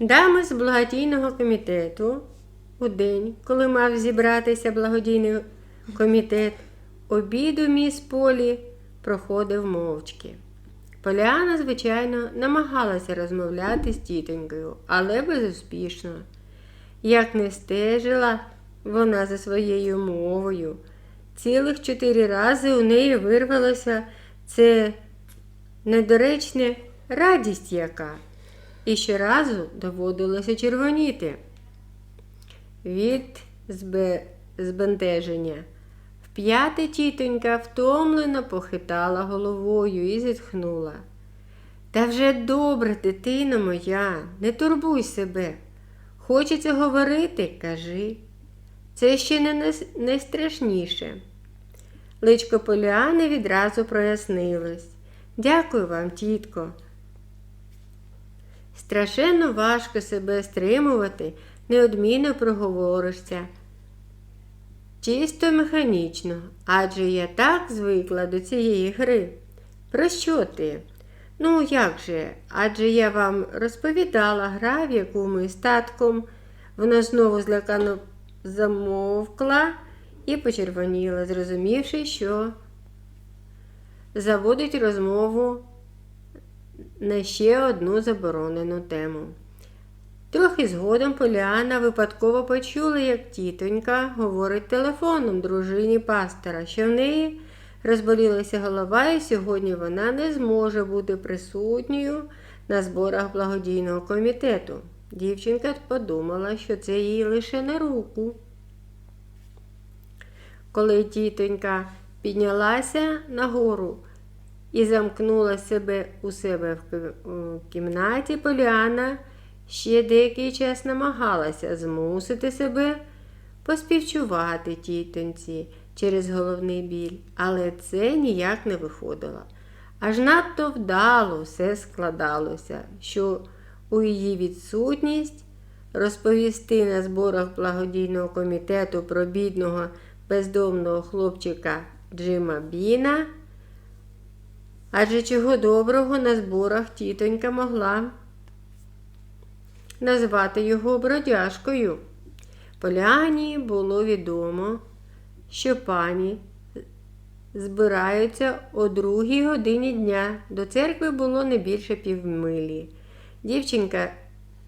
Дами з благодійного комітету у день, коли мав зібратися благодійний комітет, обід у міс Полі проходив мовчки. Поліана, звичайно, намагалася розмовляти з тітонькою, але безуспішно. Як не стежила вона за своєю мовою, цілих чотири рази у неї вирвалося це недоречне радість яка, і щоразу доводилося червоніти від збе... збентеження. Вп'яте тітонька втомлено похитала головою і зітхнула. Та вже добре, дитино моя, не турбуй себе. Хочеться говорити, кажи. Це ще не найстрашніше. Личко Поліани відразу прояснилось. Дякую вам, тітко. Страшенно важко себе стримувати, неодмінно проговоришся. Чисто механічно, адже я так звикла до цієї гри. Про що ти? Ну, як же? Адже я вам розповідала гра, в яку ми з татком. Вона знову злякано замовкла і почервоніла, зрозумівши, що заводить розмову на ще одну заборонену тему. Трохи згодом Поліана випадково почула, як тітонька говорить телефоном дружині пастора, що в неї розболілася голова, і сьогодні вона не зможе бути присутньою на зборах благодійного комітету. Дівчинка подумала, що це їй лише на руку. Коли тітонька піднялася нагору і замкнула себе у себе в кімнаті, Поліана ще деякий час намагалася змусити себе поспівчувати тітоньці через головний біль, але це ніяк не виходило. Аж надто вдало все складалося, що у її відсутність розповісти на зборах благодійного комітету про бідного бездомного хлопчика Джима Біна. Адже чого доброго на зборах тітонька могла назвати його бродяжкою. Поляні було відомо, що пані збираються о другій годині дня. До церкви було не більше півмилі. Дівчинка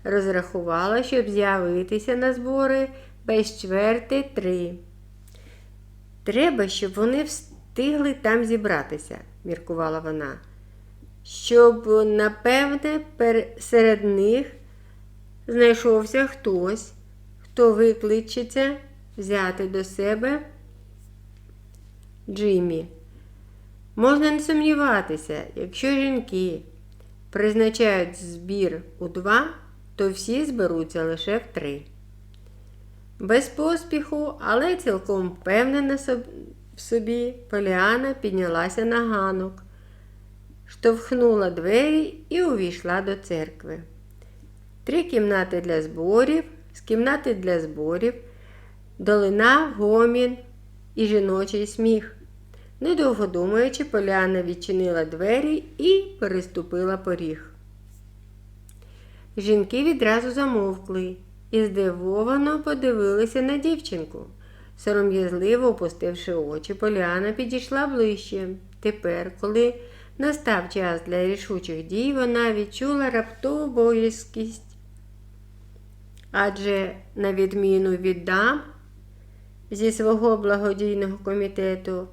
розрахувала, щоб з'явитися на збори без чверти три. Треба, щоб вони встигли там зібратися, міркувала вона. Щоб, напевне, серед них знайшовся хтось, хто викличеться взяти до себе Джиммі. Можна не сумніватися, якщо жінки призначають збір у два, то всі зберуться лише в три. Без поспіху, але цілком впевнена в собі, Поліана піднялася на ганок, штовхнула двері і увійшла до церкви. Три кімнати для зборів, з кімнати для зборів, долина, гомін і жіночий сміх. Недовго думаючи, Поляна відчинила двері і переступила поріг. Жінки відразу замовкли і здивовано подивилися на дівчинку. Сором'язливо опустивши очі, Поляна підійшла ближче. Тепер, коли настав час для рішучих дій, вона відчула раптову боязкість. Адже, на відміну від дам зі свого благодійного комітету,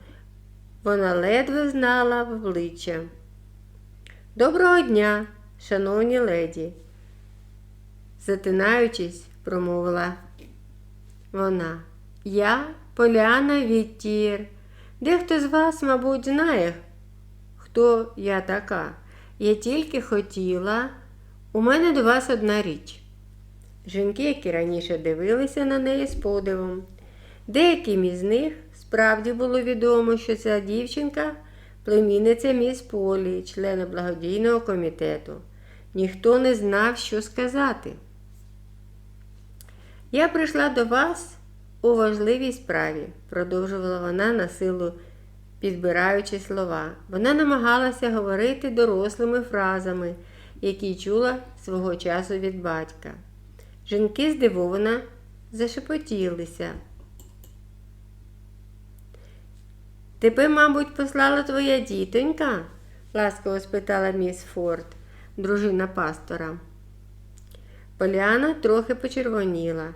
вона ледве знала в обличчя. Доброго дня, шановні леді, затинаючись, промовила вона. Я Поляна Віттір. Дехто з вас, мабуть, знає, хто я така. Я тільки хотіла. У мене до вас одна річ. Жінки, які раніше дивилися на неї з подивом. Деяким із них справді було відомо, що ця дівчинка племінниця міс Полі, члена благодійного комітету. Ніхто не знав, що сказати. Я прийшла до вас у важливій справі, продовжувала вона на силу, підбираючи слова. Вона намагалася говорити дорослими фразами, який чула свого часу від батька. Жінки здивовано зашепотілися. Тебе, мабуть, послала твоя дітонька? ласково спитала міс Форд, дружина пастора. Поліана трохи почервоніла.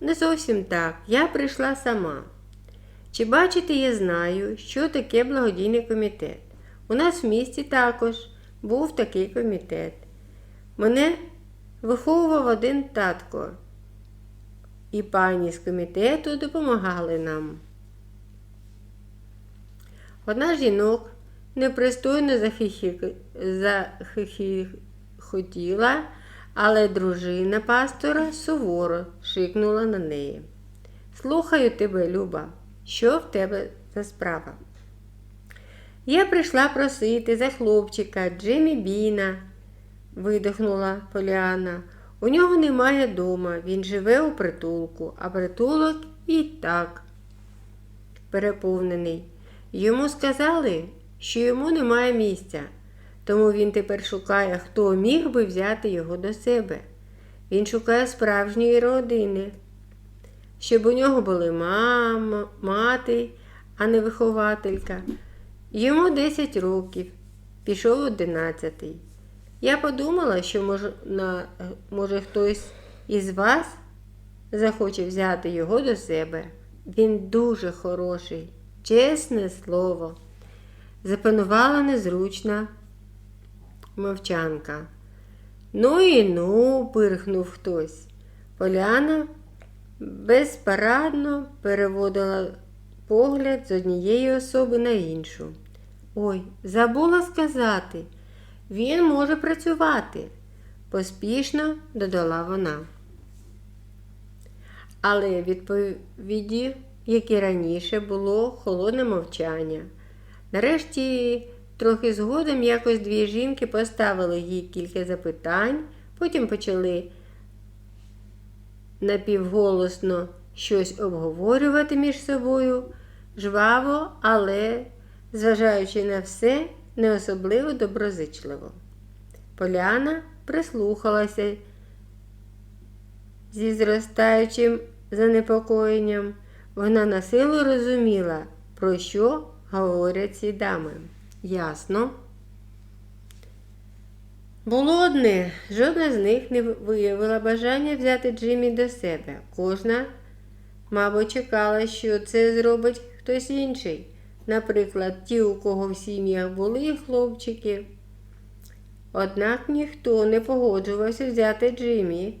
Не зовсім так. Я прийшла сама. Чи бачите, я знаю, що таке благодійний комітет. У нас в місті також був такий комітет. Мене виховував один татко, і пані з комітету допомагали нам. Одна жінок непристойно захихотіла, але дружина пастора суворо шикнула на неї. Слухаю тебе, Люба, що в тебе за справа? Я прийшла просити за хлопчика Джиммі Біна, видихнула Поліана. У нього немає дома, він живе у притулку, а притулок і так переповнений. Йому сказали, що йому немає місця, тому він тепер шукає, хто міг би взяти його до себе. Він шукає справжньої родини, щоб у нього були мама, мати, а не вихователька. Йому 10 років, пішов 11. Я подумала, що може, на, може хтось із вас захоче взяти його до себе. Він дуже хороший, чесне слово. Запанувала незручна мовчанка. Ну і ну, пирхнув хтось. Поляна безпарадно переводила погляд з однієї особи на іншу. Ой, забула сказати, він може працювати, поспішно додала вона. Але відповіді, як і раніше, було холодне мовчання. Нарешті, трохи згодом якось дві жінки поставили їй кілька запитань, потім почали напівголосно щось обговорювати між собою, жваво, але, зважаючи на все, не особливо доброзичливо. Поляна прислухалася зі зростаючим занепокоєнням. Вона на силу розуміла, про що говорять ці дами. Ясно. Було одне, жодна з них не виявила бажання взяти Джиммі до себе. Кожна, мабуть, чекала, що це зробить хтось інший. Наприклад, ті, у кого в сім'ях були хлопчики. Однак ніхто не погоджувався взяти Джиммі.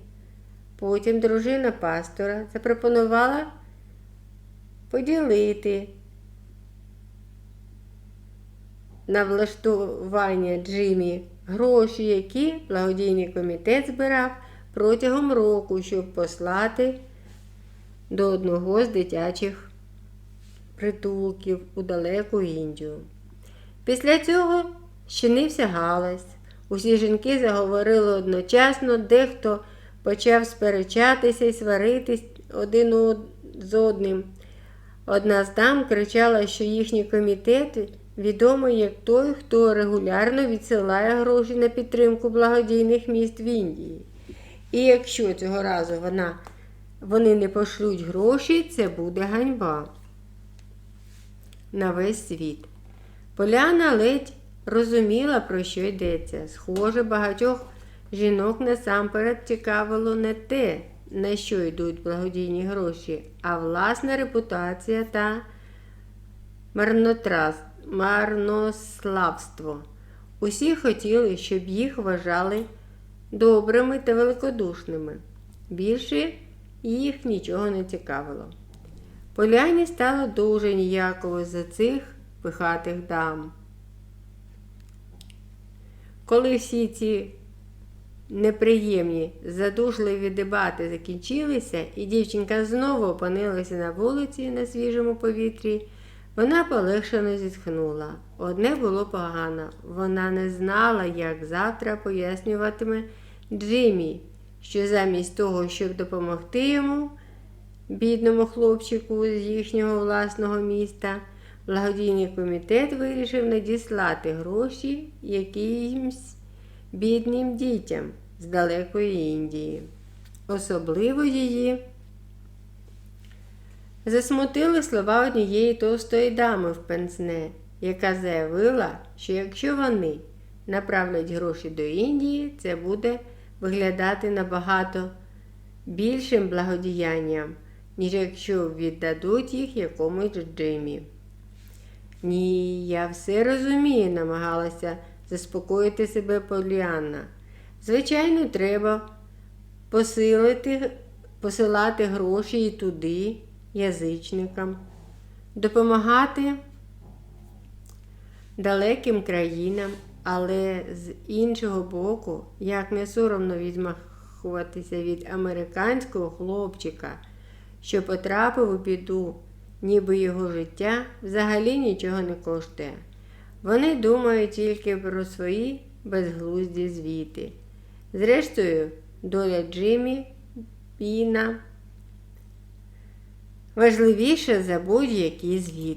Потім дружина пастора запропонувала поділити на влаштування Джиммі гроші, які благодійний комітет збирав протягом року, щоб послати до одного з дитячих притулків у далеку Індію. Після цього щинився галас. Усі жінки заговорили одночасно, дехто почав сперечатися і сваритись один з одним. Одна з дам кричала, що їхній комітет відомий як той, хто регулярно відсилає гроші на підтримку благодійних міст в Індії. І якщо цього разу вона, вони не пошлють гроші, це буде ганьба на весь світ. Поляна ледь розуміла, про що йдеться. Схоже, багатьох жінок насамперед цікавило не те, на що йдуть благодійні гроші, а власна репутація та марнотрас, марнославство. Усі хотіли, щоб їх вважали добрими та великодушними. Більше їх нічого не цікавило. Поляні стало дуже ніяково за цих пихатих дам. Коли всі ці неприємні, задушливі дебати закінчилися, і дівчинка знову опинилася на вулиці на свіжому повітрі, вона полегшено зітхнула. Одне було погано. Вона не знала, як завтра пояснюватиме Джиммі, що замість того, щоб допомогти йому, бідному хлопчику з їхнього власного міста, благодійний комітет вирішив надіслати гроші якимсь бідним дітям з далекої Індії. Особливо її засмутили слова однієї товстої дами в пенсне, яка заявила, що якщо вони направлять гроші до Індії, це буде виглядати набагато більшим благодіянням, ніж якщо віддадуть їх якомусь Джимі. Ні, я все розумію, намагалася заспокоїти себе Поліанна. Звичайно, треба посилити, посилати гроші і туди, язичникам, допомагати далеким країнам, але з іншого боку, як не соромно відмахуватися від американського хлопчика, що потрапив у біду, ніби його життя взагалі нічого не коштує. Вони думають тільки про свої безглузді звіти. Зрештою, доля Джиммі Піна важливіша за будь-які звіти.